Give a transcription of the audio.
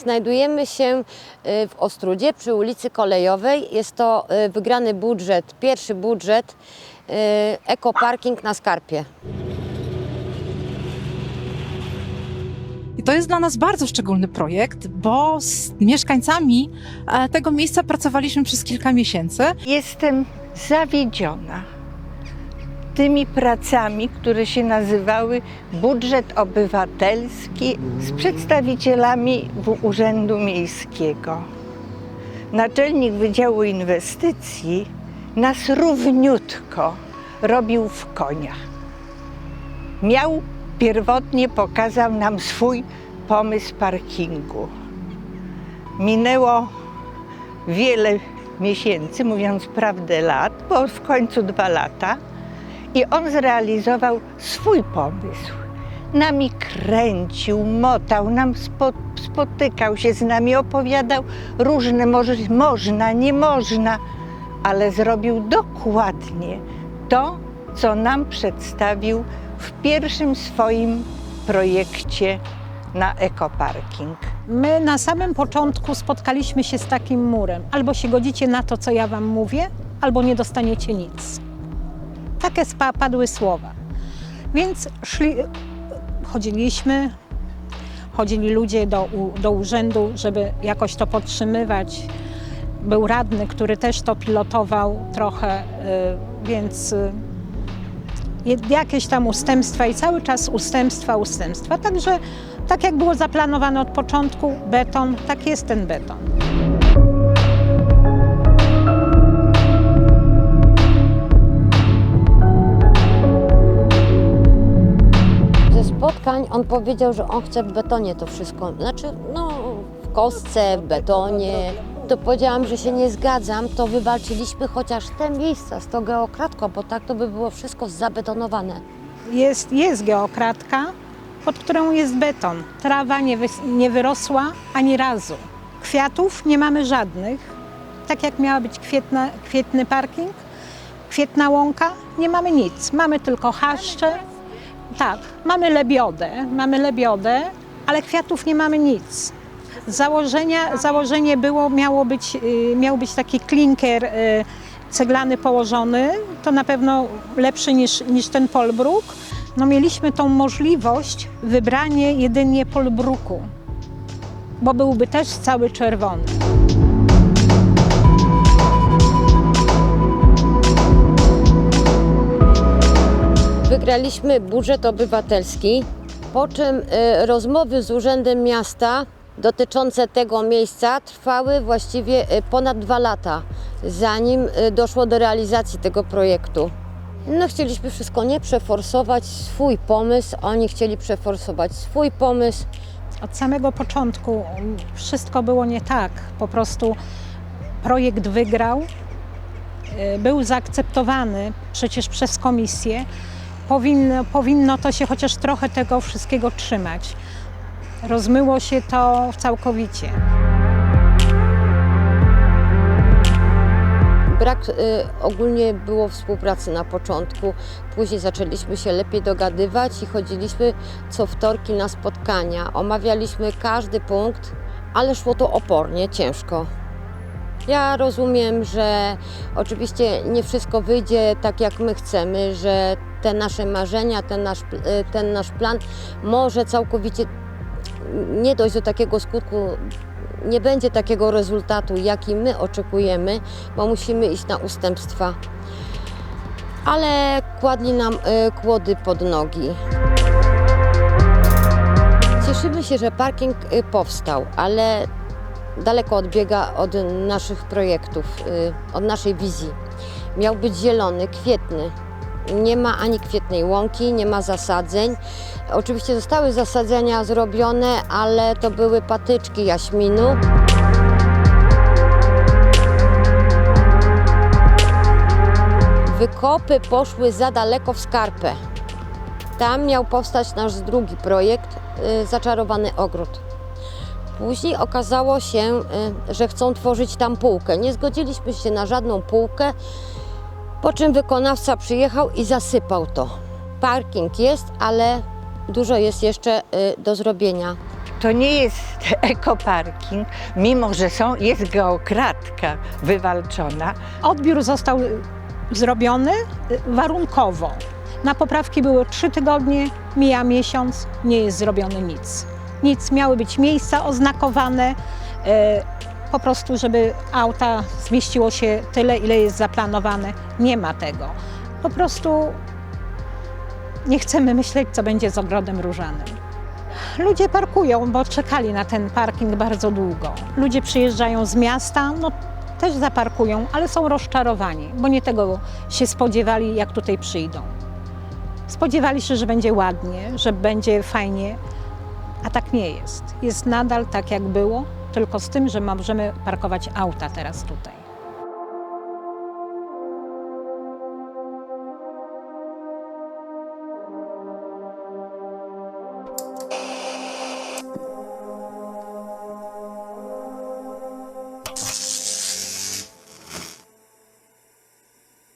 Znajdujemy się y, w Ostrudzie przy ulicy Kolejowej. Jest to y, wygrany budżet, pierwszy budżet y, ekoparking na Skarpie. I to jest dla nas bardzo szczególny projekt, bo z mieszkańcami e, tego miejsca pracowaliśmy przez kilka miesięcy. Jestem zawiedziona tymi pracami, które się nazywały Budżet Obywatelski z przedstawicielami Urzędu Miejskiego. Naczelnik Wydziału Inwestycji nas równiutko robił w konia. Miał pierwotnie, pokazał nam swój pomysł parkingu. Minęło wiele miesięcy, mówiąc prawdę lat, bo w końcu dwa lata. I on zrealizował swój pomysł. Nami kręcił, motał, nam spo, spotykał się z nami, opowiadał różne, może, można, nie można, ale zrobił dokładnie to, co nam przedstawił w pierwszym swoim projekcie na ekoparking. My na samym początku spotkaliśmy się z takim murem. Albo się godzicie na to, co ja wam mówię, albo nie dostaniecie nic. Takie padły słowa. Więc szli, chodziliśmy, chodzili ludzie do, do urzędu, żeby jakoś to podtrzymywać. Był radny, który też to pilotował trochę, y, więc y, jakieś tam ustępstwa i cały czas ustępstwa, ustępstwa. Także tak jak było zaplanowane od początku, beton, tak jest ten beton. Spotkań on powiedział, że on chce w betonie to wszystko, znaczy no w kostce, w betonie. To powiedziałam, że się nie zgadzam, to wywalczyliśmy chociaż te miejsca z tą geokratką, bo tak to by było wszystko zabetonowane. Jest, jest geokratka, pod którą jest beton. Trawa nie, wys- nie wyrosła ani razu. Kwiatów nie mamy żadnych. Tak jak miała być kwietna, kwietny parking, kwietna łąka, nie mamy nic. Mamy tylko chaszcze. Tak, mamy lebiodę, mamy lebiodę, ale kwiatów nie mamy nic. Założenia, założenie było, miało być, y, miał być taki klinker y, ceglany położony, to na pewno lepszy niż, niż ten polbruk. No mieliśmy tą możliwość wybranie jedynie polbruku, bo byłby też cały czerwony. Wygraliśmy budżet obywatelski, po czym y, rozmowy z Urzędem Miasta dotyczące tego miejsca trwały właściwie y, ponad dwa lata, zanim y, doszło do realizacji tego projektu. No chcieliśmy wszystko nie przeforsować, swój pomysł, oni chcieli przeforsować swój pomysł. Od samego początku mm, wszystko było nie tak. Po prostu projekt wygrał, był zaakceptowany przecież przez komisję. Powinno, powinno to się chociaż trochę tego wszystkiego trzymać. Rozmyło się to całkowicie. Brak y, ogólnie było współpracy na początku, później zaczęliśmy się lepiej dogadywać i chodziliśmy co wtorki na spotkania. Omawialiśmy każdy punkt, ale szło to opornie, ciężko. Ja rozumiem, że oczywiście nie wszystko wyjdzie tak, jak my chcemy, że te nasze marzenia, ten nasz, y, ten nasz plan może całkowicie nie dojść do takiego skutku, nie będzie takiego rezultatu, jaki my oczekujemy, bo musimy iść na ustępstwa. Ale kładli nam y, kłody pod nogi. Cieszymy się, że parking y, powstał, ale daleko odbiega od naszych projektów, y, od naszej wizji. Miał być zielony, kwietny. Nie ma ani kwietnej łąki, nie ma zasadzeń. Oczywiście zostały zasadzenia zrobione, ale to były patyczki jaśminu. Wykopy poszły za daleko w skarpę. Tam miał powstać nasz drugi projekt, y, Zaczarowany Ogród. Później okazało się, y, że chcą tworzyć tam półkę. Nie zgodziliśmy się na żadną półkę, po czym wykonawca przyjechał i zasypał to. Parking jest, ale dużo jest jeszcze y, do zrobienia. to nie jest ekoparking, mimo że są, jest geokratka wywalczona. Odbiór został y, zrobiony warunkowo. Na poprawki było trzy tygodnie, mija miesiąc, nie jest zrobione nic. Nic, miały być miejsca oznakowane, e, po prostu, żeby auta zmieściło się tyle, ile jest zaplanowane. Nie ma tego. Po prostu nie chcemy myśleć, co będzie z ogrodem różanym. Ludzie parkują, bo czekali na ten parking bardzo długo. Ludzie przyjeżdżają z miasta, no też zaparkują, ale są rozczarowani, bo nie tego się spodziewali, jak tutaj przyjdą. Spodziewali się, że będzie ładnie, że będzie fajnie, a tak nie jest. Jest nadal tak, jak było, tylko z tym, że możemy parkować auta teraz tutaj.